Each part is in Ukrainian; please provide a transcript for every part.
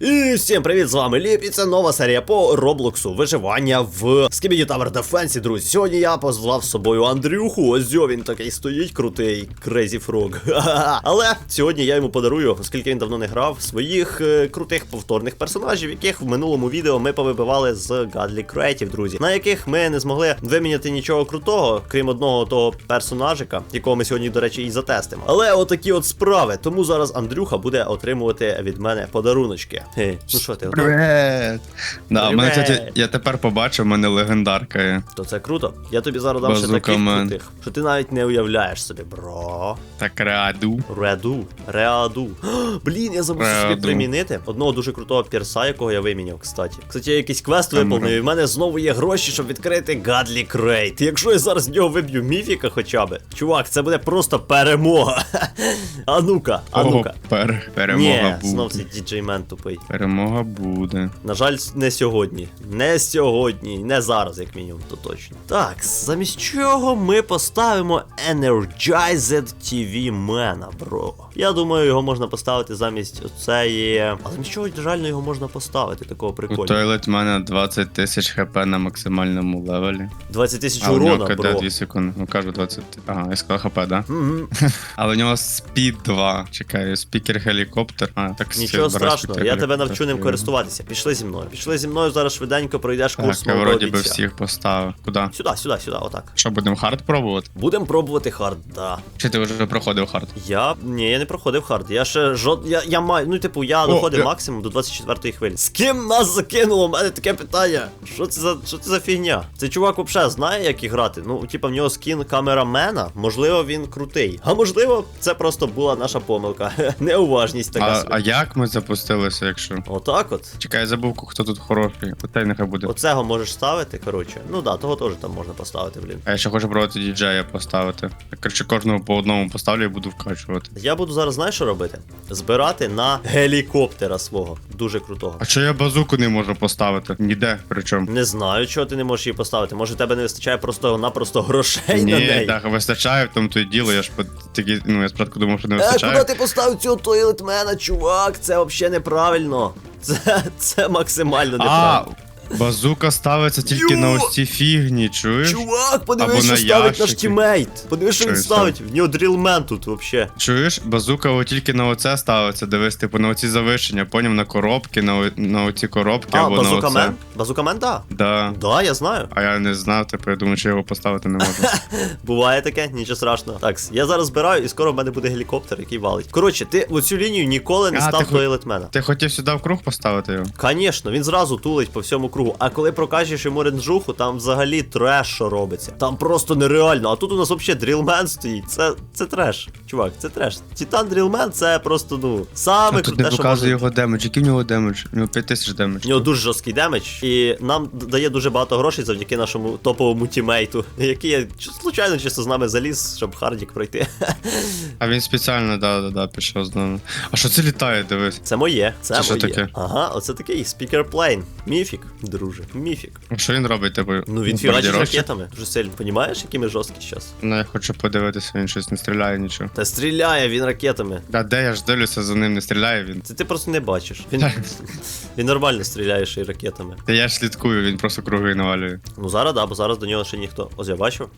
І всім привіт, з вами Ліп, і це нова серія по Роблоксу виживання в Skibidi Tower Defense, друзі. Сьогодні я позвав з собою Андрюху. Ось зьо він такий стоїть, крутий Crazy Frog. Але сьогодні я йому подарую, оскільки він давно не грав, своїх е, крутих повторних персонажів, яких в минулому відео ми повибивали з Godly Creative, друзі, на яких ми не змогли виміняти нічого крутого, крім одного того персонажика, якого ми сьогодні, до речі, і затестимо. Але отакі от справи. Тому зараз Андрюха буде отримувати від мене подаруночки. Хе, ну що ти, готов? Привет! Да, мене, Привет. кстати, я тепер побачив, в мене легендарка є. То це круто. Я тобі зараз дам ще Базука таких мен. крутих, що ти навіть не уявляєш собі, бро. Так раду. Реду, реаду. Блін, я забув собі Реаду. примінити одного дуже крутого пірса, якого я виміняв, кстати. Кстати, я якийсь квест виповнив, і в мене знову є гроші, щоб відкрити Гадлі Крейт. Якщо я зараз з нього виб'ю міфіка хоча б, чувак, це буде просто перемога. А ну-ка, а ну-ка. пер, перемога Ні, буде. знов цей діджеймен тупий. Перемога буде. На жаль, не сьогодні. Не сьогодні, не зараз, як мінімум, то точно. Так, замість чого ми поставимо Energized TV Мена, бро. Я думаю, його можна поставити замість оцеї. А замість чого реально його можна поставити, такого У прикольного? тойлет в мене 20 тисяч хп на максимальному левелі. 20 тисяч у урона, КД бро. 2 секунди. Ну кажу 20. Ага, я сказав хп, да? Мгм. Але у нього спід 2. Чекаю, спікер гелікоптер. А, так Нічого страшного, я тебе гелікоптер. навчу ним користуватися. Пішли зі мною. Пішли зі мною, зараз швиденько пройдеш курс Так, я вроді би всіх поставив. Куди? Сюди, сюди, сюди, отак. Що, будемо хард пробувати? Будемо пробувати хард, да. Чи ти вже проходив хард? Я ні, я не проходив хард. Я ще жод. Я, я маю. Ну, типу, я доходив я- максимум до 24-ї хвилі. З ким нас закинуло? У мене таке питання. Що це за що це за фігня? Цей чувак взагалі знає, як і грати. Ну, типа, в нього скін камерамена. Можливо, він крутий. А можливо, це просто була наша помилка. Неуважність така. А, собі. а як ми запустилися, якщо? Отак от. Чекай, забув, хто тут хороший. Оцей нехай буде. Оцего можеш ставити, коротше. Ну да, того теж там можна поставити, блін. А я ще хочу пробувати діджея поставити. Я, коротше, кожного по одному поставлю і буду вкачувати. Я буду зараз, знаєш, що робити? Збирати на гелікоптера свого. Дуже крутого. А що я базуку не можу поставити? Ніде, причому. Не знаю, чого ти не можеш її поставити. Може, тебе не вистачає просто-напросто грошей на Ні, неї. так, вистачає в тому то й діло. Я ж тільки, ну я спочатку думав, що не Е, вистачає. куди ти поставив цього тойлетмена, чувак? Це взагалі неправильно. Це, це максимально А, неправильно. базука ставиться тільки Ю! на ось ці фігні, чуєш? Чувак, подивись, Або що на ставить наш ящики. тімейт. Подивись, що Що він він ставить. В нього дрілмен тут взагалі. Чуєш, базука о, тільки на оце ставиться, дивись, типу на оці завищення, поняв на коробки, на, о- на оці коробки А, або на оце. базукамен? Базукамен, да. Да. Да, я знаю. А я не знав, типу, я думаю, що його поставити не можу. Буває таке, нічого страшного. Так, я зараз збираю, і скоро в мене буде гелікоптер, який валить. Коротше, ти оцю лінію ніколи не А, став хо- тойлетмена. Ти хотів сюди в круг поставити його? Конечно, він зразу тулить по всьому кругу. А коли прокачуєш йому ренджуху, там взагалі треш, що робиться. Там просто нереально. А тут у нас взагалі дрілмен стоїть. Це, це треш. Чувак, це треш. Титан дрілмен це просто, ну, саме А тут круте, не що показує може. його демедж. Який в нього демедж? У нього 5000 демедж. У нього дуже жорсткий демедж, і нам дає дуже багато грошей завдяки нашому топовому тімейту, який я случайно чисто з нами заліз, щоб хардік пройти. А він спеціально, да, да, да, пішов з нами. А що це літає, дивись? Це моє, це, Це що моє. таке? Ага, оце такий спікерплейн. Міфік, друже, міфік. А Що він робить, типу? Ну він фігачить ракетами. Дуже сильно. Понімаєш, який ми жорсткі зараз? Ну я хочу подивитися, він щось не стріляє нічого. Та стріляє він ракетами. А де я ж дивлюся, за ним не стріляє він. Це ти просто не бачиш. Він, він нормально стріляє ще й ракетами. Та я ж слідкую, він просто круги навалює. Ну зараз, да, бо зараз до нього ще ніхто. Ось я бачив.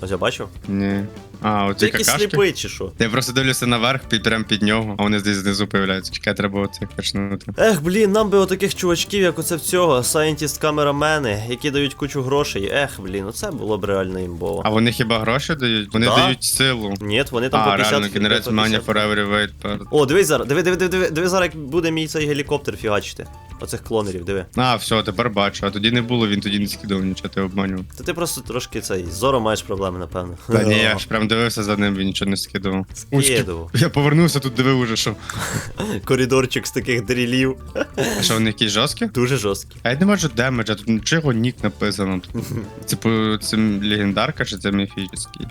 Ось я бачив. Ні. А, оці якийсь какашки? сліпий чи що? Я просто дивлюся наверх, під, прям під нього, а вони десь знизу появляються. Чекай, треба оцих качнути. Ех, блін, нам би отаких чувачків, як оце в цього, Scientist камерамени, які дають кучу грошей. Ех, блін, оце було б реально імбово. А вони хіба гроші дають? Вони Да. дають силу. Ні, вони там а, по 50 реально, по генерать 50. money for every wait per. О, дивись зараз, диви, диви, диви, диви, диви зараз, як буде мій цей гелікоптер фігачити. Оцих клонерів, диви. А, все, тепер бачу. А тоді не було, він тоді не скидав нічого, ти обманював. Та ти просто трошки цей з зором маєш проблеми, напевно. Та ні, я ж прям дивився за ним, він нічого не скидав. Скидував. Я повернувся тут, дивив уже, що. Коридорчик з таких дрілів. А що вони якісь жорсткі? Дуже жорсткий. А я не бачу демеджа, тут нічого нік написано. Типу, це легендарка чи це міфічний?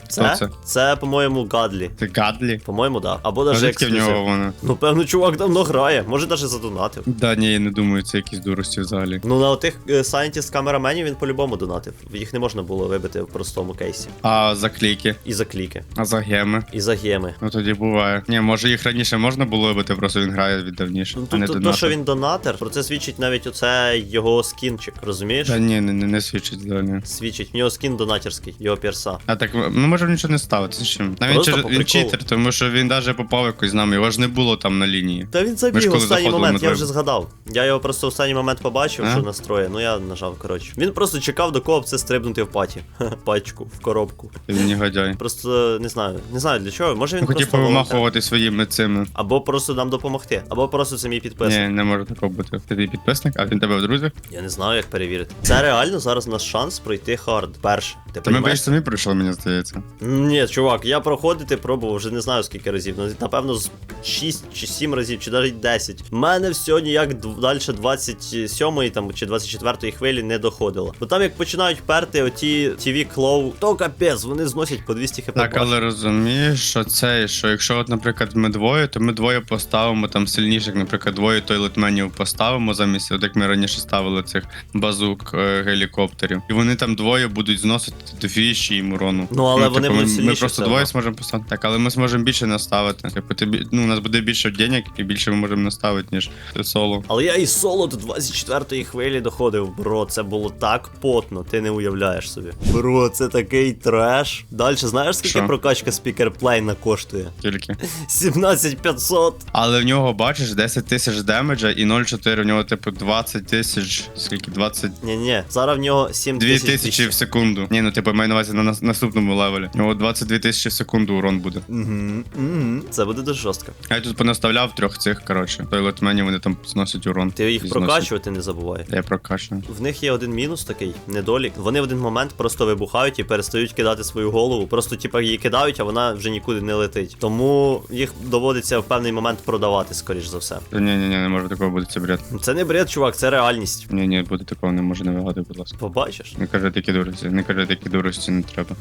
Це? Хто Це, це? по-моєму, Гадлі. Це Гадлі? По-моєму, да. Або А даже звідки в ексклюзив. нього воно? Ну, певно, чувак давно грає, може навіть задонатив. Да, ні, я не думаю, це якісь дурості взагалі. Ну, на отих е, Scientist камераменів він по-любому донатив. Їх не можна було вибити в простому кейсі. А заклейки? І за. Скільки. А за геми? І за геми. Ну тоді буває. Ні, може їх раніше можна було вибити, просто він грає віддавніше. Ну а не тут то, що він донатор, про це свідчить навіть оце його скінчик, розумієш? Та ні, не, не, не свідчить взагалі. Свідчить, в нього скін донатерський, його перса. А так ми можемо нічого не ставити. Зачем? Навіть Просто через- він читер, тому що він навіть попав якось з нами, його ж не було там на лінії. Та він забіг останній момент, я вже згадав. Я його просто в останній момент побачив, А? що настрої. Ну я нажав, коротше. Він просто чекав, до кого б це стрибнути в паті. Пачку, в коробку. Він негодяй. Просто не знаю, не знаю для чого. Може він хотів просто волонтер. повимахувати своїми цими. Або просто нам допомогти, або просто це мій підписник. Ні, не може такого бути. Ти твій підписник, а він тебе в друзях? Я не знаю, як перевірити. Це реально зараз наш шанс пройти хард. Перше. Ти Та ми бачиш самі пройшли, мені здається. Ні, чувак, я проходити пробував вже не знаю скільки разів. Ну, напевно, з 6 чи 7 разів, чи навіть 10. В мене все ніяк далі 27 там, чи 24 хвилі не доходило. Бо там як починають перти оті TV клоу, то капець, вони зносять по 200 хп. Так, але розумієш, що це, що якщо, от, наприклад, ми двоє, то ми двоє поставимо там сильніших, наприклад, двоє тойлетменів поставимо замість, от як ми раніше ставили цих базук е, гелікоптерів. І вони там двоє будуть зносити дофіщі їм урону. Ну, але вони типу, ми, будуть ми сильніші просто все двоє одно. зможемо поставити. Так, але ми зможемо більше наставити. Типу, тобі, ну, у нас буде більше денег і більше ми можемо наставити, ніж соло. Але я і соло до 24-ї хвилі доходив, бро. Це було так потно, ти не уявляєш собі. Бро, це такий треш. Далі знаєш, скільки Що? прокачка спікерплейна коштує? Тільки. 17500. Але в нього, бачиш, 10 тисяч демеджа і 0,4, в нього, типу, 20 тисяч, скільки, 20 Ні-ні, зараз в нього 7 Дві тисяч. тисячі в секунду. Ні, ну типу маю на увазі на нас- наступному левелі. Нього 22 тисячі в секунду урон буде. Угу, угу. Це буде дуже жорстко. А я тут понаставляв трьох цих, коротше. Той летмені вони там зносять урон. Ти їх зносять. прокачувати не забувай. Я прокачую. В них є один мінус такий недолік. Вони в один момент просто вибухають і перестають кидати свою голову. Просто типа її кидають, а вона вже нікуди не летить. Тому їх доводиться в певний момент продавати, скоріш за все. Ні, ні, ні, не може такого бути, це бред. Це не бред, чувак, це реальність. Ні, ні, буде такого не може не вигадати, будь ласка. Побачиш? Не кажи такі дурості, не кажи такі дурості, не треба.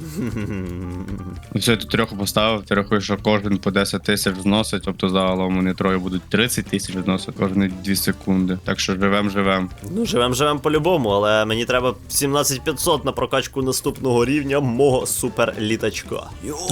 Ну, Все, я тут трьох поставив, ти рахуєш, що кожен по 10 тисяч зносить, тобто загалом вони троє будуть 30 тисяч зносити кожні 2 секунди. Так що живем, живем. Ну, живем, живем по-любому, але мені треба 17500 на прокачку наступного рівня мого суперлітачка.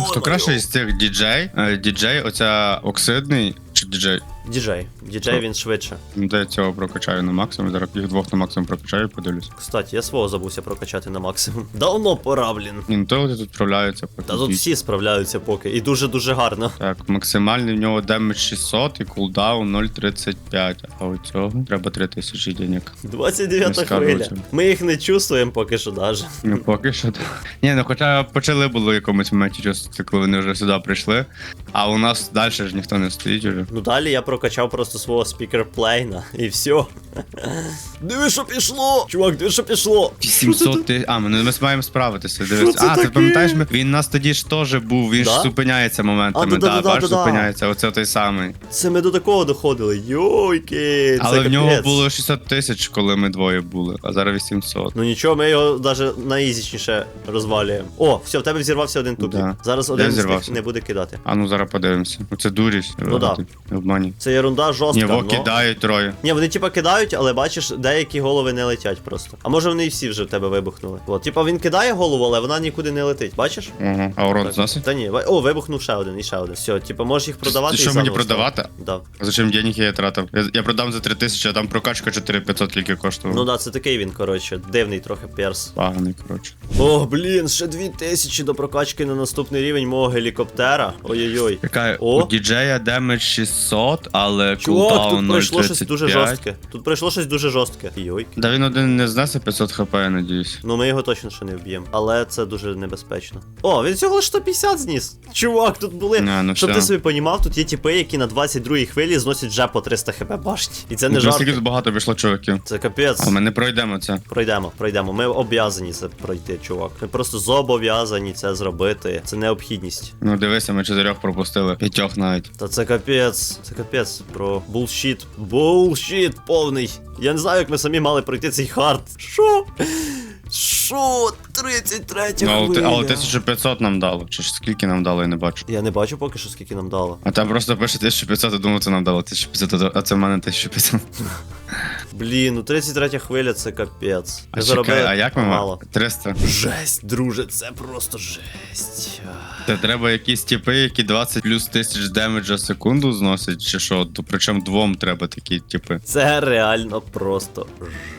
Хто краще із цих діджей? Е, Діджей, оця оксидний чи діджей? Діджей. Діджей він швидше. Ну, де я цього прокачаю на максимум. Зараз їх двох на максимум прокачаю, подивлюсь. Кстати, я свого забувся прокачати на максимум. Давно пора, блін. Ні, ну то вони тут справляються. поки Та тут всі справляються поки. І дуже-дуже гарно. Так, максимальний в нього демедж 600 і кулдаун 0.35. А у цього треба 3000 денег. 29 Не хвиля. Ми їх не чувствуємо поки що даже. Ну поки що. так. Ні, ну хоча почали було в якомусь моменті чувствувати, коли вони вже сюди прийшли. А у нас далі ж ніхто не стоїть уже. Ну далі я прокачав просто свого спікерплейна і все. Диви, що пішло! Чувак, диви, що пішло! 700 ти. А, ми, ми маємо справитися. Що Дивись. це А, ти таке? пам'ятаєш, ми- він нас тоді ж теж був, він Да? ж зупиняється моментами. А, да-да-да, да, бачиш, да-да. зупиняється. Оце той самий. Це ми до такого доходили. Йойки! Але це в нього капець. було 600 тисяч, коли ми двоє були, а зараз 800. Ну нічого, ми його даже наїзічніше розвалюємо. О, все, в тебе взірвався один тупік. Да. Зараз один з них взірвався. не буде кидати. А ну зараз подивимося. Це дурість. Ну да. Не обмані. Це ерунда жорстка. Його но- кидають троє. Ні, вони типа кидають, але бачиш, деякі голови не летять просто. А може вони і всі вже в тебе вибухнули. От, типа він кидає голову, але вона нікуди не летить. Бачиш? Ага. А урон зносить? Та ні, о, вибухнув ще один, і ще один. Все, типа можеш їх продавати. Ти і що мені продавати? Да. Зачем денег я тратив? Я, я продам за 3000, а там прокачка 4500 тільки коштувала. Ну да, це такий він, коротше, дивний трохи перс. Поганий, коротше. О, блін, ще 2000 до прокачки на наступний рівень мого гелікоптера. Ой-ой-ой. Яка О. у діджея демедж 600, але Чувак, тут кулдаун пройшло щось 0.35. дуже жорстке. Тут пройшло щось дуже жорстке. Йойки. Да він один не знесе 500 хп, я надіюсь. Ну ми його точно що не вб'ємо. Але це дуже небезпечно. О, він всього лише 150 зніс. Чувак, тут були. Не, ну Щоб все. ти собі понімав, тут є тіпи, які на 22-й хвилі зносять вже по 300 хп башні. І це не Ну, жарт. Тут багато вийшло чуваків. Це капець. А ми не пройдемо це. Пройдемо, пройдемо. Ми обов'язані це пройти, чувак. Ми просто зобов'язані це зробити. Це необхідність. Ну дивися, ми чотирьох пропустили. П'ятьох навіть. Та це капець, це капець, бро. Булшіт. Булшіт повний. Я не знаю, як ми самі мали пройти цей хард. Що? Що? 33 Ну, але, ти- хвиля. але 1500 нам дало. Чи ж скільки нам дало, я не бачу. Я не бачу поки що, скільки нам дало. А там просто пише 1500, я думав, це нам дало 1500, а це в мене 1500. Блін, ну 33 хвиля це капець. А чекай, а як ми мало. маємо? 300. Жесть, друже, це просто жесть. Це треба якісь типи, які 20 плюс тисяч демеджа секунду зносять, чи що? То причому двом треба такі типи. Це реально просто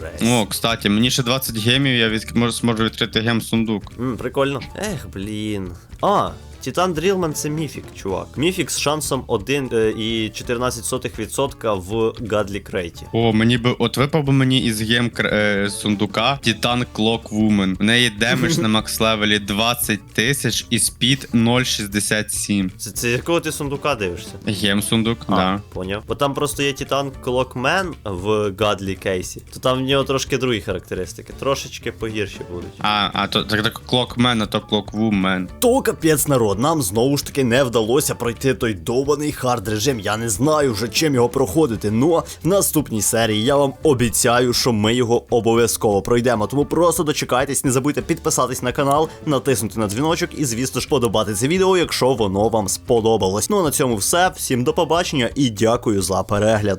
жесть. О, кстати, мені ще 20 гемів, я від... можу, зможу відкрити гем сундук. М, прикольно. Ех, блін. А, Титан Дрілмен це міфік, чувак. Міфік з шансом 1 е, і 14% в Гадлі Крейті. О, мені би, от випав би мені із гем е, сундука Titan Clock Woman. В неї демедж на макс левелі 20 тисяч і спід 0,67. Це, це якого ти сундука дивишся? Гем сундук, А, да. поняв. Бо там просто є Титан Клокмен в Гадлі кейсі, то там в нього трошки другі характеристики, трошечки погірші будуть. А, а то так так Clockman, а то Woman. То капець народ, нам знову ж таки не вдалося пройти той довбаний хард режим. Я не знаю вже чим його проходити. Ну в наступній серії я вам обіцяю, що ми його обов'язково пройдемо. Тому просто дочекайтесь, не забудьте підписатись на канал, натиснути на дзвіночок і, звісно ж, подобати це відео, якщо воно вам сподобалось. Ну а на цьому все. Всім до побачення і дякую за перегляд.